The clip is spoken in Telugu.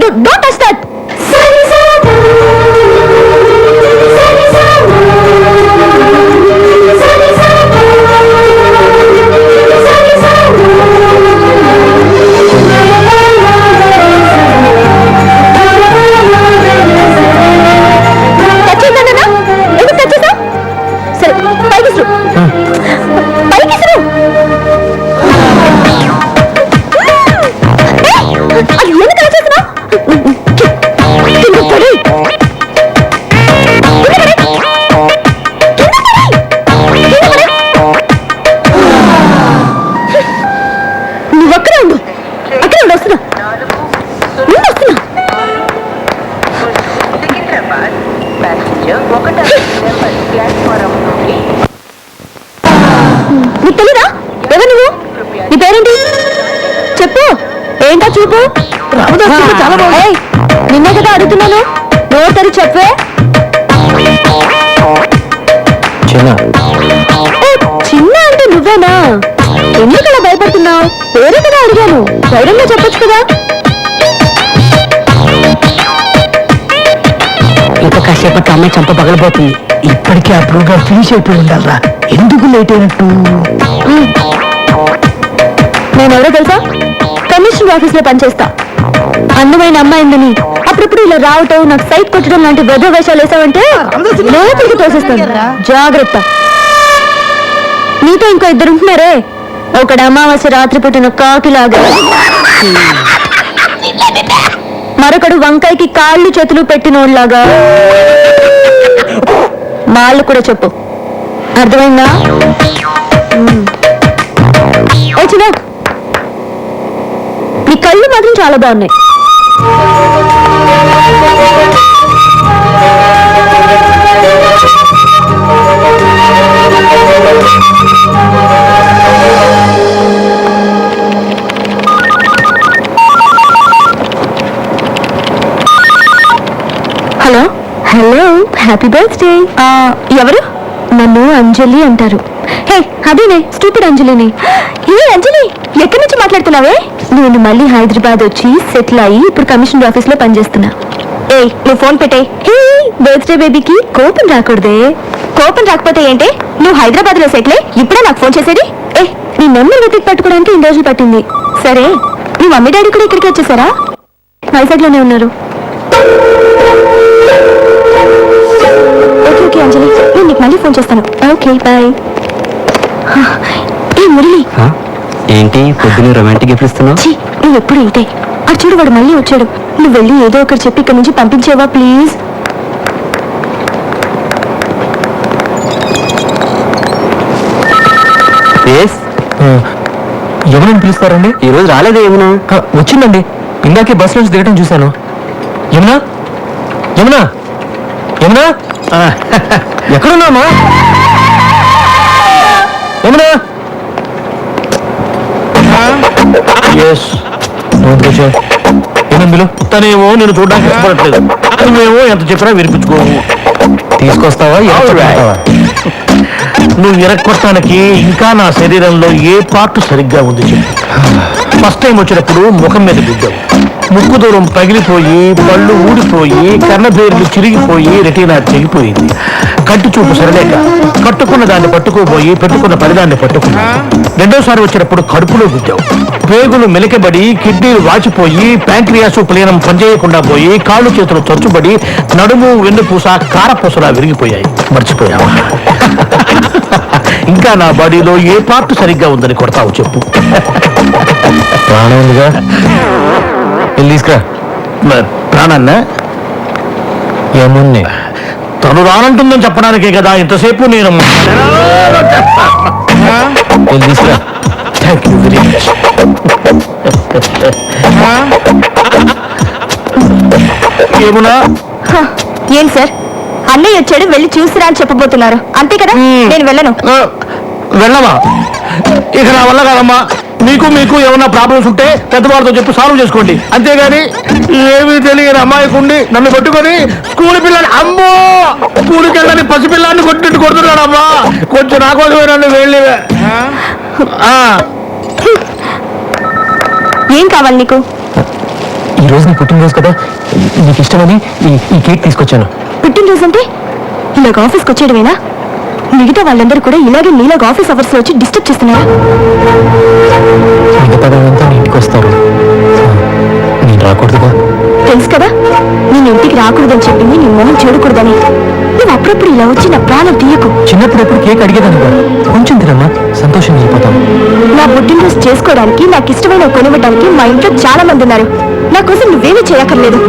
డోంట్ టచ్ దట్ పైకి పైకి ఏంటో చూపు? చాలా బాగుంది. ఏయ్, నిన్నే కదా అడుగుతున్నాను. నోరు తెరి చెప్పే చిన్న. అంటే నువ్వేనా? ఎందుకలా భయపడుతున్నావు? పేరే కదా అడిగాను. ధైర్యంగా చెప్పొచ్చు కదా. ఇంకా కాసేపటి అమ్మాయి చంప పగలబోతుంది. ఇప్పటికే ఆ ప్రోగ్రామ్ ఫినిష్ అయిపోయి ఉండాలరా. ఎందుకు లేట్ అయినట్టు? నేనెవరో తెలుసా? కమిషనర్ ఆఫీస్లో పనిచేస్తా. అందమైన అమ్మాయిందని అప్పుడప్పుడు ఇలా రావటం నాకు సైట్ కొట్టడం లాంటి వెధ వేషాలు వేసావంటే లోపలికి తోసేస్తాను. జాగ్రత్త. నీతో ఇంకో ఇద్దరు ఉంటున్నారే? ఒకడు అమావాస్య రాత్రి పుట్టిన కాకిలాగా. మరొకడు వంకాయకి కాళ్ళు చేతులు పెట్టినోళ్ళలాగా. వాళ్ళు కూడా చెప్పు. అర్థమైందా? నీ కళ్ళు మాత్రం చాలా బాగున్నాయి. హలో? Hello happy birthday. ఎవరు? నన్ను అంజలి అంటారు. అదేనే స్టూపిడ్ అంజలిని. ఏ అంజలి ఎక్కడి నుంచి మాట్లాడుతున్నావే? నేను మళ్ళీ హైదరాబాద్ వచ్చి సెటిల్ అయ్యి ఇప్పుడు కమిషనర్ ఆఫీస్లో పనిచేస్తున్నా. ఏ నువ్వు ఫోన్ పెట్టే. హే బర్త్డే బేబీకి కోపం రాకూడదే. కోపం రాకపోతే ఏంటి? నువ్వు హైదరాబాద్లో సెటిల్ ఇప్పుడే నాకు ఫోన్ చేసేది. ఏ నీ నెంబర్ వెతికి పట్టుకోవడానికి ఇన్ని రోజులు పట్టింది. సరే నీ మమ్మీ డాడీ కూడా ఇక్కడికి వచ్చేసారా? వైజాగ్లోనే ఉన్నారు. ఓకే ఓకే అంజలి నేను నీకు మళ్ళీ ఫోన్ చేస్తాను. Okay bye. ఏ మురళి? ఏంటి? పొద్దున రొమాంటిక్ గిఫ్ట్ ఇస్తున్నావు? నువ్వు ఎప్పుడు ఇదే అటు చూడు వాడు మళ్ళీ వచ్చాడు. నువ్వు వెళ్ళి ఏదో ఒకటి చెప్పి ఇక్కడ నుంచి పంపించేవా ప్లీజ్? ఎవరైనా పిలుస్తారండి? ఈ రోజు రాలేదే ఆ, వచ్చిందండి. ఇందాకే బస్ నుంచి దిగటం చూశాను. యమునా? యమునా? యమునా? ఎక్కడున్నామా యమునా ఎస్ ఏమందులో తనేమో నేను చూడడానికి ఇష్టపడట్లేదు. నువ్వేమో ఎంత చెప్పినా వినిపించుకోవు తీసుకొస్తావా? నువ్వు ఎరక్కొట్టడానికి ఇంకా నా శరీరంలో ఏ పార్ట్ సరిగ్గా ఉంది చెప్పు. ఫస్ట్ టైం వచ్చినప్పుడు ముఖం మీద గుద్దావు ముక్కు దూరం పగిలిపోయి పళ్ళు ఊడిపోయి కన్నబేర్లు చిరిగిపోయి రెటీనా చెగిపోయింది కంటి చూపు సరలేక కట్టుకున్న దాన్ని పట్టుకోబోయి పెట్టుకున్న పరిదాన్ని పట్టుకున్నా. రెండోసారి వచ్చినప్పుడు కడుపులో గుద్దావు పేగులు మెలికబడి కిడ్నీలు వాచిపోయి ప్యాంక్రియాసు ప్లీనం పనిచేయకుండా పోయి కాళ్ళు చేతులు చచ్చుబడి నడుము వెన్నుపూస కారపూసలా విరిగిపోయాయి. మర్చిపోయావా? ఇంకా నా బాడీలో ఏ పార్ట్ సరిగ్గా ఉందని కొడతావు చెప్పు. ప్రాణం ఉందిగా? వెళ్ళి తీసుకురా. ప్రాణాన్న? యమున్ని తను రానంటుందని చెప్పడానికే కదా ఇంతసేపు నేను వెళ్ళి తీసుకురా. థ్యాంక్ యూ వెరీ మచ్ ఏమునా హ, ఏం సార్? అన్నయ్య వచ్చాడు వెళ్ళి చూసిరా అని చెప్పబోతున్నారు. అంతే కదా. నేను వెళ్ళను. ఆ, వెళ్ళమా ఇక నా వల్ల కాదమ్మా. మీకు మీకు ఏమన్నా ప్రాబ్లమ్స్ ఉంటే పెద్దవాళ్ళతో చెప్పి సాల్వ్ చేసుకోండి. అంతేగాని ఏమీ తెలియని అమ్మాయికుండి నన్ను పట్టుకొని స్కూల్ పిల్లని అమ్మో! స్కూల్కి వెళ్ళని పసిపిల్లాన్ని కొట్టినట్టు కొడుతున్నాడమ్మా. కొంచెం నా కోసమే నన్ను వెళ్ళి ఏం కావాలి నీకు? ఈ రోజు నీ పుట్టినరోజు కదా. నీకు ఇష్టమని ఈ ఈ కేక్ తీసుకొచ్చాను. పుట్టినరోజు అంటే ఇలాగ ఆఫీస్కి వచ్చేయడమేనా? మిగతా వాళ్ళందరూ కూడా ఇలాగే నీలాగ ఆఫీస్ అవర్స్లో వచ్చి డిస్టర్బ్ చేస్తున్నారా. మిగతా వాళ్ళంతా నీ ఇంటికి వస్తారు. నేను రాకూడదుగా? తెలుసు కదా నేను ఇంటికి రాకూడదని చెప్పింది నీ మొహం చూడకూడదని. నువ్వు అప్పుడప్పుడు ఇలా వచ్చి నా ప్రాణం తీయకు. చిన్నప్పుడు ఎప్పుడు కేక్ అడిగేదానుగా. కొంచెం తినమ్మా సంతోషం వెళ్ళిపోతాను నా పుట్టినరోజు చేసుకోవడానికి నాకు ఇష్టమైన కొనివ్వడానికి మా ఇంట్లో చాలా మంది ఉన్నారు. నా కోసం నువ్వేమీ చేయక్కర్లేదు.